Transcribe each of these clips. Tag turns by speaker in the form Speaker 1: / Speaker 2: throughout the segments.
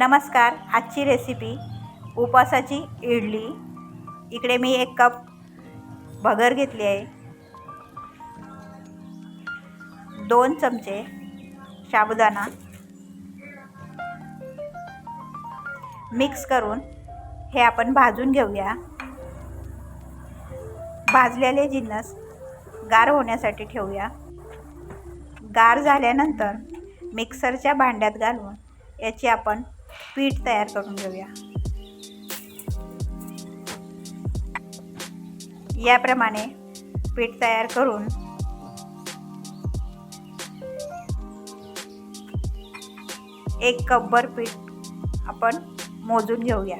Speaker 1: नमस्कार आजची रेसिपी उपवासाची इडली. इकडे मी एक कप भगर घेतली आहे. दोन चमचे साबुदाणा. मिक्स करून हे आपण भाजून घेऊया. भाजलेले जिन्नस गार होण्यासाठी ठेवूया. गार झाल्यानंतर मिक्सरच्या भांड्यात घालून याची आपण पीठ तयार करून घेऊया. याप्रमाणे पीठ तयार करून एक कपभर पीठ आपण मोजून घेऊया.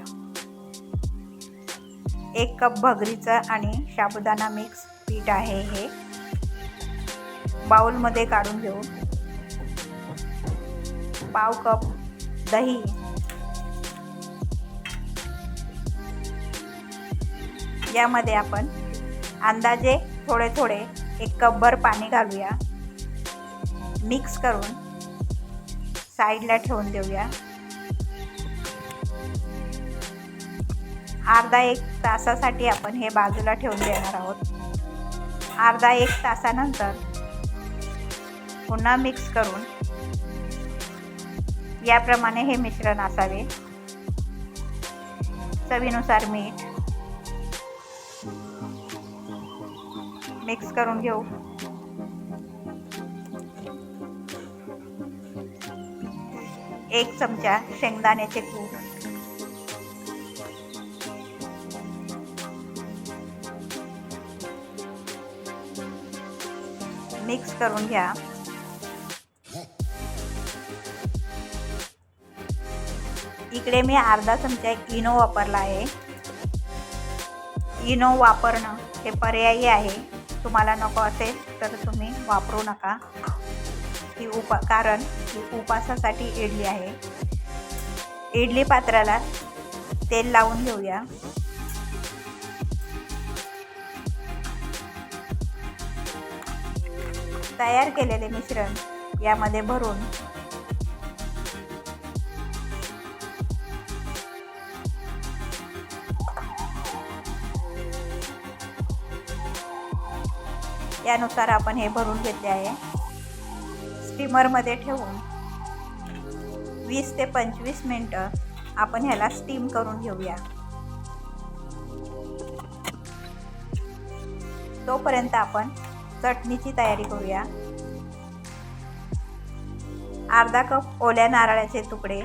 Speaker 1: एक कप भगरीचं आणि साबुदाणा मिक्स पीठ आहे हे. बाउलमध्ये काढून घेऊ. पाव कप दही. यामध्ये आपण अंदाजे थोडे थोडे एक कपभर पाणी घालूया. मिक्स करून साईडला ठेवून देऊया. अर्धा एक तासासाठी आपण हे बाजूला ठेवून देणार आहोत. अर्धा एक तासानंतर पुन्हा मिक्स करून याप्रमाणे हे मिश्रण असावे. चवीनुसार मीठ मिक्स करून घेऊ. एक चमचा शेंगदाण्याचे कूट मिक्स करून घ्या. इकडे मी अर्धा चमचा इनो वापरला आहे. इनो वापरणं हे पर्यायी आहे. तुम्हाला नको असेल तर तुम्ही वापरू नका. ही उपा कारण ही उपासासाठी इडली आहे. इडली पात्राला तेल लावून घेऊया. तयार केलेले मिश्रण यामध्ये भरून त्यानुसार आपण हे भरून घेतले आहे. स्टीमरमध्ये ठेवून वीस ते पंचवीस मिनटं आपण ह्याला स्टीम करून घेऊया. तोपर्यंत आपण चटणीची तयारी करूया. अर्धा कप ओल्या नारळाचे तुकडे.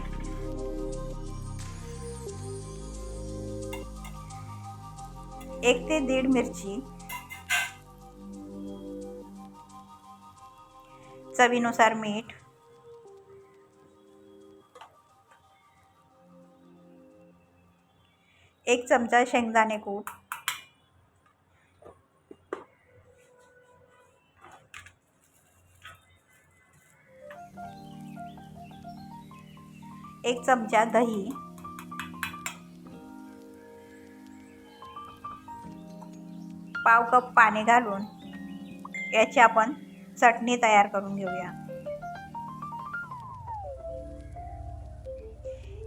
Speaker 1: एक ते दीड मिरची चवीनुसार मीठ. एक चमचा शेंगदाणे कूट. एक चमचा दही. पाव कप पाणी घालून याची आपण चटणी तयार करून घेऊया.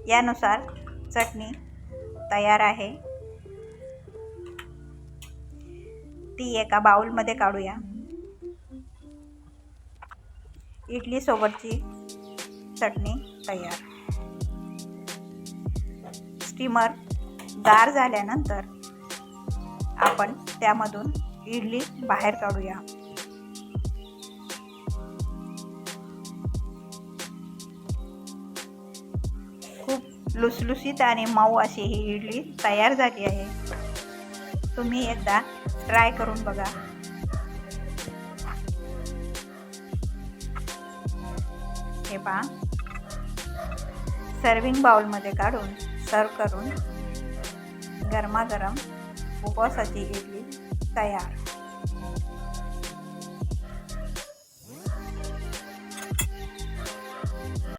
Speaker 1: यानुसार चटणी तयार आहे. ती एका बाउलमध्ये काढूया. इडली सोबतची चटणी तयार. स्टीमर गार झाल्यानंतर आपण त्यामधून इडली बाहेर काढूया. लुसलुसीत आणि मऊ अशी ही इडली तयार झाली आहे. तुम्ही एकदा ट्राय करून बघा. हे पहा. सर्विंग बाउलमध्ये काढून सर्व करून गरमागरम उपवासाची इडली तयार.